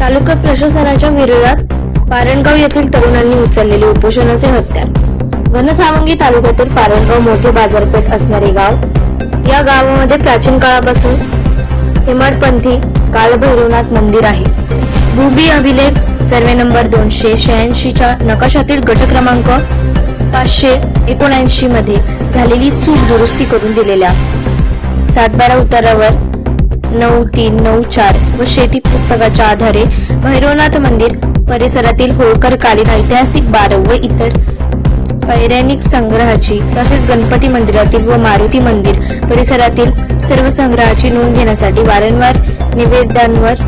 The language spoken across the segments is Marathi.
तालुका प्रशासनाच्या विरोधात पारणगाव येथील तरुणांनी उचललेले उपोषणाचे हत्यार. घनसावंगी तालुक्यातील पारणगाव मोठे बाजारपेठ असणारे गाव या गावामध्ये प्राचीन काळापासून हेमाडपंथी कालभैरवनाथ मंदिर आहे. भूमी अभिलेख सर्वे नंबर दोनशे शहाऐंशीच्या नकाशातील गट क्रमांक पाचशे एकोणऐंशी मध्ये झालेली चूक दुरुस्ती करून दिलेल्या सातबारा उतारावर नऊ तीन नऊ चार व शेती पुस्तकाच्या आधारे भैरवनाथ मंदिर परिसरातील होळकर कालीन ऐतिहासिक बारव व इतर पैराणिक संग्रहाची तसेच गणपती मंदिरातील व मारुती मंदिर परिसरातील सर्व संग्रहाची नोंद घेण्यासाठी वारंवार निवेदनांवर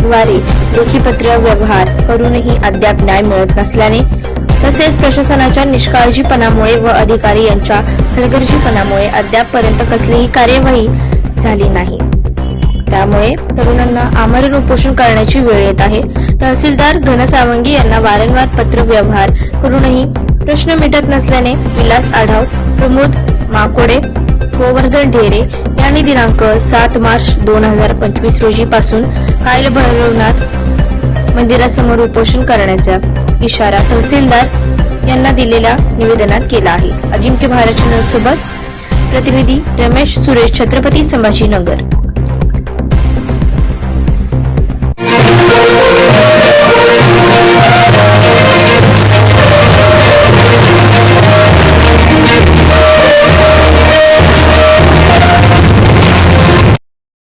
द्वारे लेखीपत्र व्यवहार करूनही अद्याप न्याय मिळत नसल्याने तसेच प्रशासनाच्या निष्काळजीपणामुळे व अधिकारी यांच्या हलगर्जीपणामुळे अद्यापपर्यंत कसलीही कार्यवाही झाली नाही. त्यामुळे तरुणांना आमरण उपोषण करण्याची वेळ येत आहे. तहसीलदार घनसावंगी यांना वारंवार पत्र व्यवहार करूनही प्रश्न मिटत नसल्याने विलास आढाव प्रमोद माकोडे गोवर्धन ढेरे यांनी दिनांक सात मार्च दोन हजार पंचवीस रोजी पासून कायल भैरवनाथ मंदिरासमोर उपोषण करण्याचा इशारा तहसीलदार यांना दिलेल्या निवेदनात केला आहे. अजिंक्य भारत चॅनल सोबत प्रतिनिधी रमेश सुरेश छत्रपती संभाजीनगर.